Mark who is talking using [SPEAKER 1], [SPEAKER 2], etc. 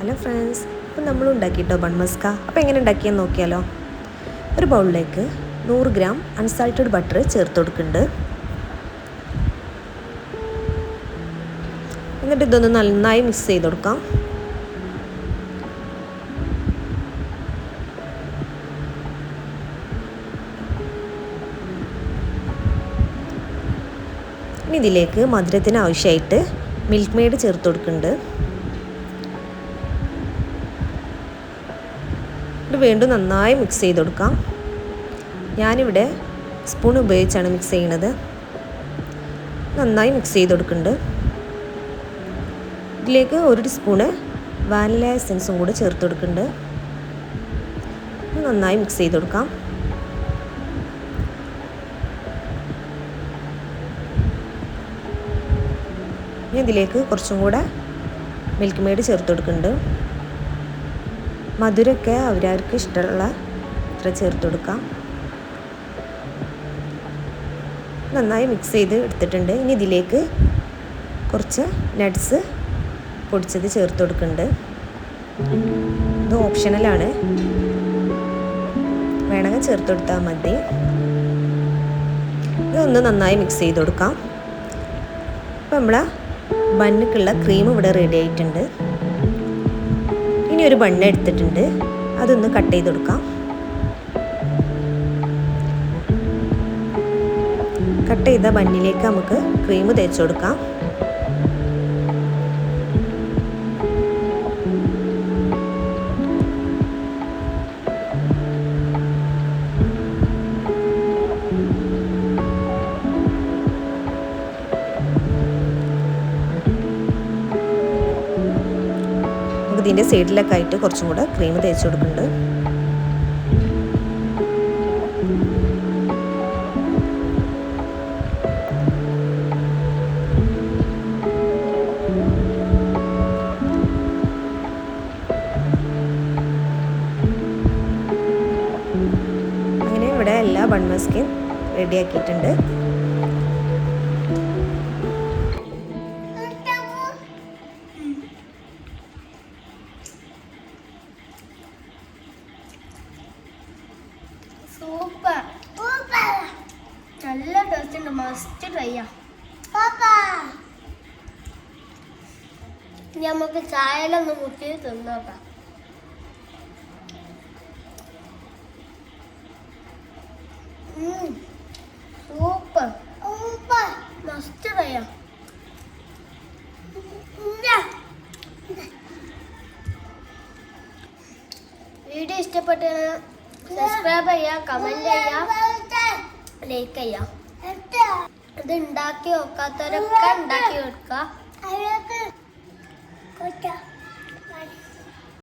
[SPEAKER 1] Hello friends അപ്പം നമ്മൾ ഉണ്ടാക്കിയിട്ടോ ബൺമസ്ക. അപ്പോൾ എങ്ങനെ ഉണ്ടാക്കിയെന്ന് നോക്കിയാലോ? ഒരു ബൗളിലേക്ക് നൂറ് ഗ്രാം അൺസാൾട്ടഡ് ബട്ടർ ചേർത്ത് കൊടുക്കുന്നുണ്ട്. എന്നിട്ട് ഇതൊന്ന് നന്നായി മിക്സ് ചെയ്ത് കൊടുക്കാം. ഇനി ഇതിലേക്ക് മധുരത്തിന് ആവശ്യമായിട്ട് മിൽക്ക് മെയ്ഡ് ചേർത്ത് കൊടുക്കുന്നുണ്ട്. ഇത് വീണ്ടും നന്നായി മിക്സ് ചെയ്ത് കൊടുക്കാം ഞാനിവിടെ സ്പൂൺ ഉപയോഗിച്ചാണ് മിക്സ് ചെയ്യണത്. നന്നായി മിക്സ് ചെയ്ത് കൊടുക്കുന്നുണ്ട് ഇതിലേക്ക് ഒരു സ്പൂണ് വാനില എസൻസും കൂടെ ചേർത്ത് കൊടുക്കുന്നുണ്ട്. നന്നായി മിക്സ് ചെയ്ത് കൊടുക്കാം ഇനി ഇതിലേക്ക് കുറച്ചും കൂടെ മിൽക്ക് മെയ്ഡ് ചേർത്ത് കൊടുക്കുന്നുണ്ട്. മധുരമൊക്കെ അവരവർക്ക് ഇഷ്ടമുള്ള ഇത്ര ചേർത്ത് കൊടുക്കാം. നന്നായി മിക്സ് ചെയ്ത് എടുത്തിട്ടുണ്ട്. ഇനി ഇതിലേക്ക് കുറച്ച് നട്ട്സ് പൊടിച്ചത് ചേർത്ത് കൊടുക്കുന്നുണ്ട്. ഇത് ഓപ്ഷണലാണ് വേണമെങ്കിൽ ചേർത്ത് കൊടുത്താൽ മതി. ഇതൊന്ന് നന്നായി മിക്സ് ചെയ്ത് കൊടുക്കാം. അപ്പം നമ്മളെ ബണ്ണിക്കുള്ള ക്രീം ഇവിടെ റെഡി ആയിട്ടുണ്ട്. ഇനി ഒരു ബണ്ണ് എടുത്തിട്ടുണ്ട്. അതൊന്ന് കട്ട് ചെയ്ത് കൊടുക്കാം. കട്ട് ചെയ്ത ബണ്ണിലേക്ക് നമുക്ക് ക്രീം തേച്ച് കൊടുക്കാം. ഇതിന്റെ സൈഡിലൊക്കെ ആയിട്ട് കുറച്ചും കൂടെ ക്രീം തേച്ച് കൊടുക്കുന്നുണ്ട്. അങ്ങനെ ഇവിടെ എല്ലാ ബൺമസ്കയും റെഡിയാക്കിയിട്ടുണ്ട്
[SPEAKER 2] സൂപ്പർ. സൂപ്പർ നല്ല ടേസ്റ്റ് ഉണ്ട്. മസ്റ്റ് ട്രൈ ചെയ്യാം നമുക്ക് ചായയിലൊന്ന് മുട്ടി തിന്നോക്കാം. സൂപ്പർ. സൂപ്പർ. മസ്റ്റ് ട്രൈ ചെയ്യാം വീഡിയോ ഇഷ്ടപ്പെട്ടാൽ സബ്സ്ക്രൈബ് ചെയ്യുക കമന്റ് ചെയ്യുക ലൈക്ക് ചെയ്യുക ഇത് ഉണ്ടാക്കി നോക്കാത്തവരൊക്കെ ഉണ്ടാക്കി കൊടുക്കുക